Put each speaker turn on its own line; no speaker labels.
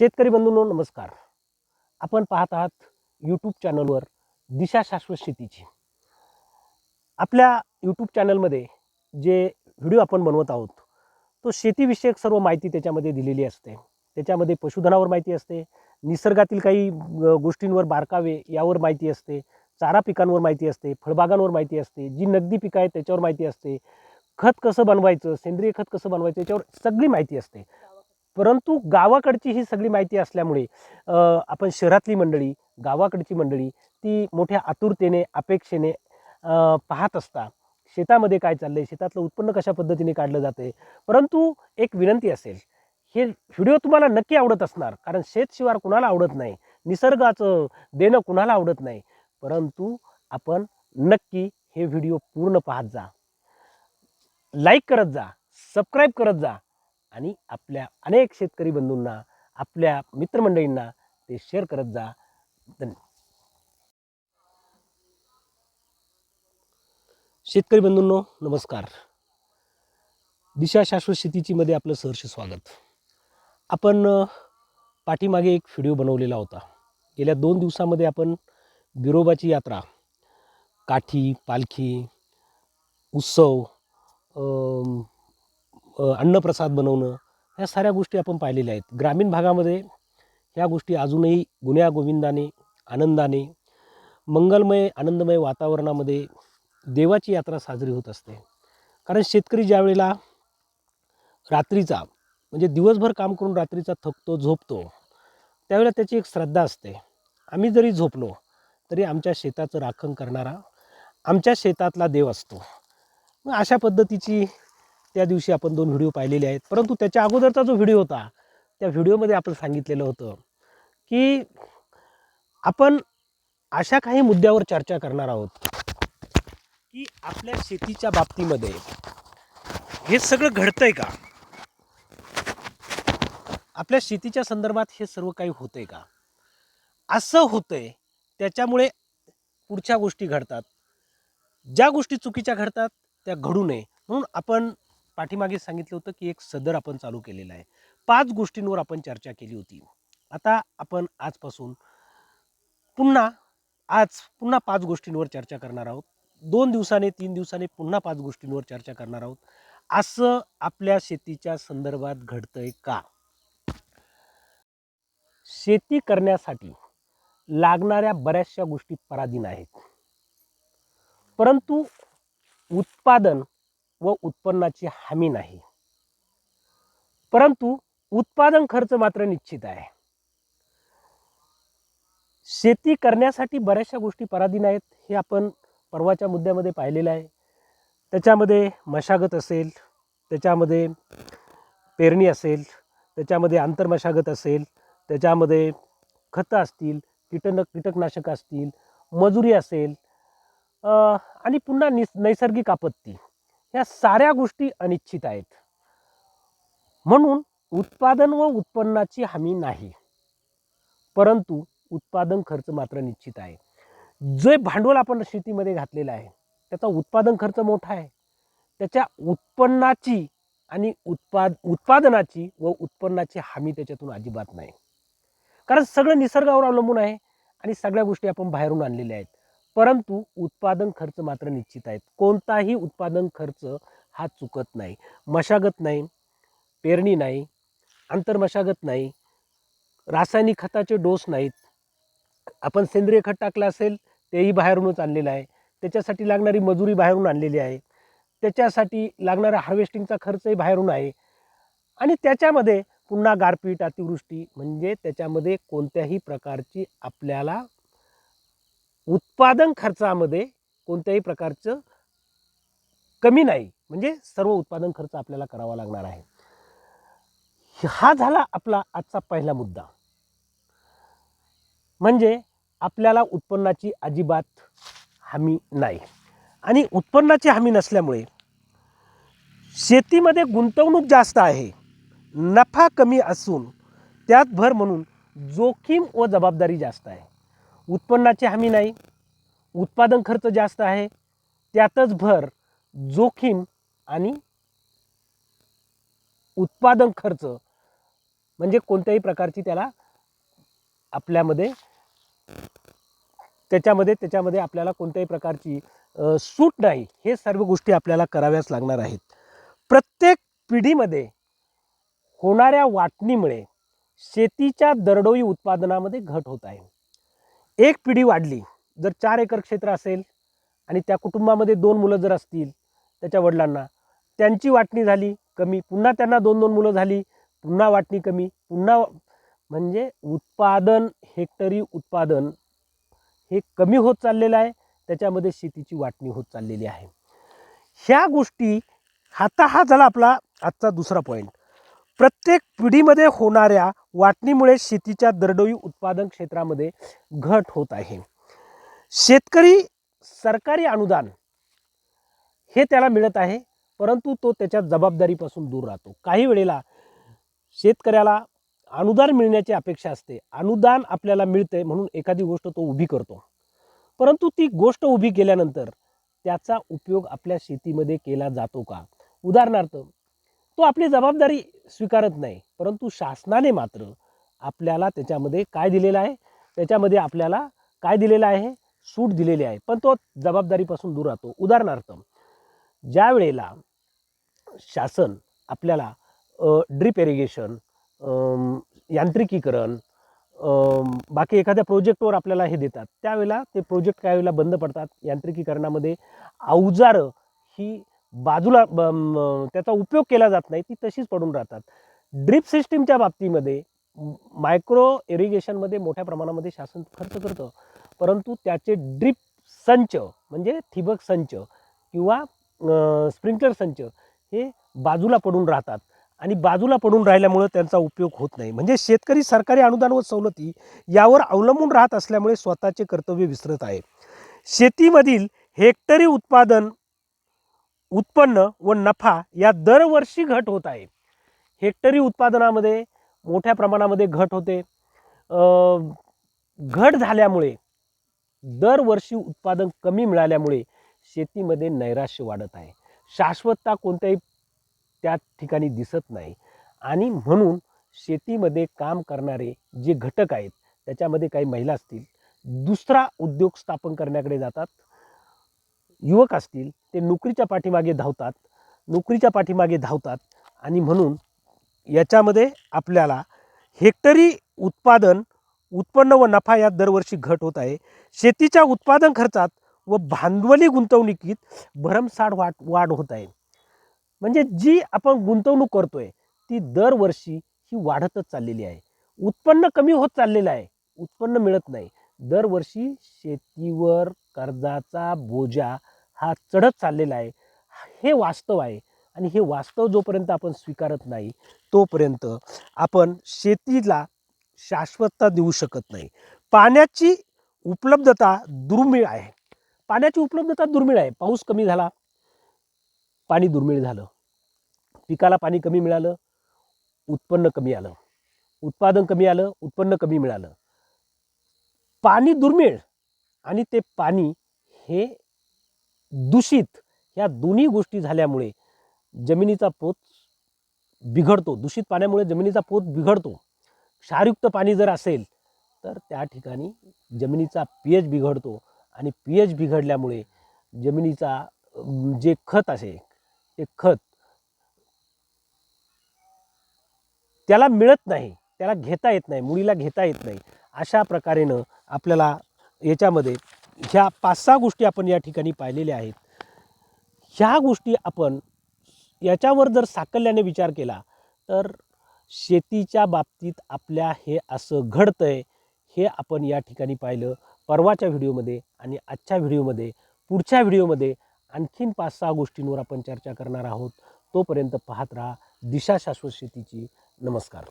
शेतकरी बंधूंनो नमस्कार. आपण पाहत आहात यूट्यूब चॅनलवर दिशा शाश्वत शेतीची. आपल्या यूट्यूब चॅनलमध्ये जे व्हिडिओ आपण बनवत आहोत तो शेतीविषयक सर्व माहिती त्याच्यामध्ये दिलेली असते. त्याच्यामध्ये पशुधनावर माहिती असते निसर्गातील काही गोष्टींवर बारकावे यावर माहिती असते चारा पिकांवर माहिती असते फळबागांवर माहिती असते जी नगदी पिकं आहेत त्याच्यावर माहिती असते खत कसं बनवायचं सेंद्रिय खत कसं बनवायचं याच्यावर सगळी माहिती असते. परंतु गावाकडची ही सगळी माहिती असल्यामुळे आपण शहरातली मंडळी गावाकडची मंडळी ती मोठ्या आतुरतेने अपेक्षेने पाहत असता शेतामध्ये काय चाललं आहे शेतातलं उत्पन्न कशा पद्धतीने काढलं जाते परंतु एक विनंती असेल हे व्हिडिओ तुम्हाला नक्की आवडत असणार कारण शेतशिवार कुणाला आवडत नाही? निसर्गाचं देणं कुणाला आवडत नाही? परंतु आपण नक्की हे व्हिडिओ पूर्ण पाहत जा. लाईक करत जा सबस्क्राईब करत जा आणि आपल्या अनेक शेतकरी बंधूंना आपल्या मित्रमंडळींना ते शेअर करत जा. धन्यवाद शेतकरी बंधूंनो नमस्कार. दिशा शाश्वत शेतीची मध्ये आपलं सहर्ष स्वागत. आपण पाठीमागे एक व्हिडिओ बनवलेला होता. गेल्या दोन दिवसामध्ये आपण बिरोबाची यात्रा काठी पालखी उत्सव अन्नप्रसाद बनवणं ह्या साऱ्या गोष्टी आपण पाहिलेल्या आहेत. ग्रामीण भागामध्ये ह्या गोष्टी अजूनही गुन्ह्या गोविंदाने आनंदाने मंगलमय आनंदमय वातावरणामध्ये देवाची यात्रा साजरी होत असते. कारण शेतकरी ज्यावेळेला रात्रीचा म्हणजे दिवसभर काम करून रात्रीचा थकतो झोपतो त्यावेळेला त्याची एक श्रद्धा असते. आम्ही जरी झोपलो तरी आमच्या शेताचं राखण करणारा आमच्या शेतातला देव असतो. मग अशा पद्धतीची त्या दिवशी आपण दोन व्हिडिओ पाहिलेले आहेत. परंतु त्याच्या अगोदरचा जो व्हिडिओ होता त्या व्हिडिओमध्ये आपण सांगितलेलं होतं की आपण अशा काही मुद्द्यावर चर्चा करणार आहोत की आपल्या शेतीच्या बाबतीमध्ये हे सगळं घडतंय का? आपल्या शेतीच्या संदर्भात हे सर्व काही होतंय का? असं होतंय त्याच्यामुळे पुढच्या गोष्टी घडतात. ज्या गोष्टी चुकीच्या घडतात त्या घडू नये. म्हणून आपण पाठीमागे सांगितलं होतं की एक सदर आपण चालू केलेला आहे. पाच गोष्टींवर आपण चर्चा केली होती. आता आपण आजपासून पुन्हा आज पुन्हा पाच गोष्टींवर चर्चा करणार आहोत. दोन दिवसाने तीन दिवसाने पुन्हा पाच गोष्टींवर चर्चा करणार आहोत. असं आपल्या शेतीच्या संदर्भात घडतंय का? शेती करण्यासाठी लागणाऱ्या बऱ्याचशा गोष्टी पराधीन आहेत. परंतु उत्पादन व उत्पन्नाची हमी नाही. परंतु उत्पादन खर्च मात्र निश्चित आहे. शेती करण्यासाठी बऱ्याचशा गोष्टी पराधीन आहेत हे आपण परवाच्या मुद्द्यामध्ये पाहिलेलं आहे. त्याच्यामध्ये मशागत असेल त्याच्यामध्ये पेरणी असेल त्याच्यामध्ये आंतरमशागत असेल त्याच्यामध्ये खतं असतील कीटन कीटकनाशकं असतील मजुरी असेल आणि पुन्हा निस नैसर्गिक आपत्ती. ह्या साऱ्या गोष्टी अनिश्चित आहेत. म्हणून उत्पादन व उत्पन्नाची हमी नाही. परंतु उत्पादन खर्च मात्र निश्चित आहे. जे भांडवल आपण शेतीमध्ये घातलेलं आहे त्याचा उत्पादन खर्च मोठा आहे. त्याच्या उत्पन्नाची आणि उत्पाद उत्पादनाची व उत्पन्नाची हमी त्याच्यातून अजिबात नाही. कारण सगळं निसर्गावर अवलंबून आहे आणि सगळ्या गोष्टी आपण बाहेरून आणलेल्या आहेत. परंतु उत्पादन खर्च मात्र निश्चित आहेत. कोणताही उत्पादन खर्च हा चुकत नाही. मशागत नाही पेरणी नाही आंतरमशागत नाही रासायनिक खताचे डोस नाहीत. आपण सेंद्रिय खत टाकलं असेल तेही बाहेरूनच आणलेलं आहे. त्याच्यासाठी लागणारी मजुरी बाहेरून आणलेली आहे. त्याच्यासाठी लागणारा हार्वेस्टिंगचा खर्चही बाहेरून आहे. आणि त्याच्यामध्ये पुन्हा गारपीट अतिवृष्टी म्हणजे त्याच्यामध्ये कोणत्याही प्रकारची आपल्याला उत्पादन खर्चामध्ये कोणत्याही प्रकारचं कमी नाही. म्हणजे सर्व उत्पादन खर्च आपल्याला करावा लागणार आहे. हा झाला आपला आजचा पहिला मुद्दा. म्हणजे आपल्याला उत्पन्नाची अजिबात हमी नाही. आणि उत्पन्नाची हमी नसल्यामुळे शेतीमध्ये गुंतवणूक जास्त आहे. नफा कमी असून त्यात भर म्हणून जोखीम व जबाबदारी जास्त आहे. उत्पन्नाची हमी नाही उत्पादन खर्च जास्त आहे त्यातच भर जोखीम आणि उत्पादन खर्च. म्हणजे कोणत्याही प्रकारची त्याला आपल्यामध्ये त्याच्यामध्ये त्याच्यामध्ये आपल्याला कोणत्याही प्रकारची सूट नाही. हे सर्व गोष्टी आपल्याला कराव्याच लागणार आहेत. प्रत्येक पिढीमध्ये होणाऱ्या वाटणीमुळे शेतीच्या दरडोई उत्पादनामध्ये घट होत आहे. एक पिढी वाढली. जर चार एकर क्षेत्र असेल आणि त्या कुटुंबामध्ये दोन मुलं जर असतील त्याच्या वडिलांना त्यांची वाटणी झाली कमी पुन्हा त्यांना दोन दोन मुलं झाली पुन्हा वाटणी कमी पुन्हा म्हणजे उत्पादन हेक्टरी उत्पादन हे कमी होत चाललेलं आहे. त्याच्यामध्ये शेतीची वाटणी होत चाललेली आहे. ह्या गोष्टी हाता हा झाला आपला आजचा दुसरा पॉईंट प्रत्येक पिढीमध्ये होणाऱ्या वाटणीमुळे शेतीच्या दरडोई उत्पादन क्षेत्रामध्ये घट होत आहे. शेतकरी सरकारी अनुदान हे त्याला मिळत आहे परंतु तो त्याच्या जबाबदारीपासून दूर राहतो. काही वेळेला शेतकऱ्याला अनुदान मिळण्याची अपेक्षा असते. अनुदान आपल्याला मिळते म्हणून एखादी गोष्ट तो उभी करतो. परंतु ती गोष्ट उभी केल्यानंतर त्याचा उपयोग आपल्या शेतीमध्ये केला जातो का? उदाहरणार्थ तो आपली जबाबदारी स्वीकारत नाही. परंतु शासनाने मात्र आपल्याला त्याच्यामध्ये काय दिलेलं आहे? त्याच्यामध्ये आपल्याला काय दिलेलं आहे? सूट दिलेली आहे. पण तो जबाबदारीपासून दूर राहतो. उदाहरणार्थ ज्या वेळेला शासन आपल्याला ड्रीप इरिगेशन यांत्रिकीकरण बाकी एखाद्या प्रोजेक्टवर आपल्याला हे देतात त्यावेळेला ते प्रोजेक्ट काही वेळेला बंद पडतात? यांत्रिकीकरणामध्ये. अवजारं ही बाजूला ब- त्याचा उपयोग केला जात नाही ती तशीच पडून राहतात. ड्रिप सिस्टीमच्या बाबतीमध्ये मायक्रो इरिगेशनमध्ये मोठ्या प्रमाणामध्ये शासन खर्च करतं. परंतु त्याचे ड्रिप संच म्हणजे ठिबक संच किंवा स्प्रिंकलर संच हे बाजूला पडून राहतात. आणि बाजूला पडून राहिल्यामुळं त्यांचा उपयोग होत नाही. म्हणजे शेतकरी सरकारी अनुदान व सवलती यावर अवलंबून राहत असल्यामुळे स्वतःचे कर्तव्य विसरत आहे. शेतीमधील हेक्टरी उत्पादन उत्पन्न व नफा या दरवर्षी घट होत आहे. हेक्टरी उत्पादनामध्ये मोठ्या प्रमाणामध्ये घट होते. घट झाल्यामुळे दरवर्षी उत्पादन कमी मिळाल्यामुळे शेतीमध्ये नैराश्य वाढत आहे. शाश्वतता कोणत्याही त्या ठिकाणी दिसत नाही. आणि म्हणून शेतीमध्ये काम करणारे जे घटक आहेत त्याच्यामध्ये काही महिला असतील दुसरा उद्योग स्थापन करण्याकडे जातात. युवक असतील ते नोकरीच्या पाठीमागे धावतात नोकरीच्या पाठीमागे धावतात आणि म्हणून याच्यामध्ये आपल्याला हेक्टरी उत्पादन उत्पन्न व नफा यात दरवर्षी घट होत आहे. शेतीच्या उत्पादन खर्चात व भांडवली गुंतवणुकीत भरमसाठ वाट वाढ होत आहे. म्हणजे जी आपण गुंतवणूक करतो आहे ती दरवर्षी ही वाढतच चाललेली आहे. उत्पन्न कमी होत चाललेलं आहे उत्पन्न मिळत नाही. दरवर्षी शेतीवर कर्जाचा बोजा हा चढत चाललेला आहे. हे वास्तव आहे आणि हे वास्तव जोपर्यंत आपण स्वीकारत नाही तोपर्यंत आपण शेतीला शाश्वतता देऊ शकत नाही. पाण्याची उपलब्धता दुर्मिळ आहे. पाण्याची उपलब्धता दुर्मिळ आहे. पाऊस कमी झाला पाणी दुर्मिळ झालं. पिकाला पाणी कमी मिळालं उत्पन्न कमी आलं. उत्पादन कमी आलं उत्पन्न कमी मिळालं. पाणी दुर्मिळ आणि ते पाणी हे दूषित ह्या दोन्ही गोष्टी झाल्यामुळे जमिनीचा पोत बिघडतो. दूषित पाण्यामुळे जमिनीचा पोत बिघडतो. क्षारयुक्त पाणी जर असेल तर त्या ठिकाणी जमिनीचा पी एच बिघडतो आणि पी एच बिघडल्यामुळे जमिनीचा जे खत असे ते खत त्याला मिळत नाही त्याला घेता येत नाही मुलीला घेता येत नाही. अशा प्रकारेनं आपल्याला याच्यामध्ये ह्या पाच सहा गोष्टी आपण या ठिकाणी पाहिलेल्या आहेत. ह्या गोष्टी आपण याच्यावर जर साकल्याने विचार केला तर शेतीच्या बाबतीत आपल्या हे असं घडतं आहे हे आपण या ठिकाणी पाहिलं परवाच्या व्हिडिओमध्ये आणि आजच्या व्हिडिओमध्ये. पुढच्या व्हिडिओमध्ये आणखीन पाच सहा गोष्टींवर आपण चर्चा करणार आहोत. तोपर्यंत पाहत राहा दिशा शाश्वत शेतीची. नमस्कार.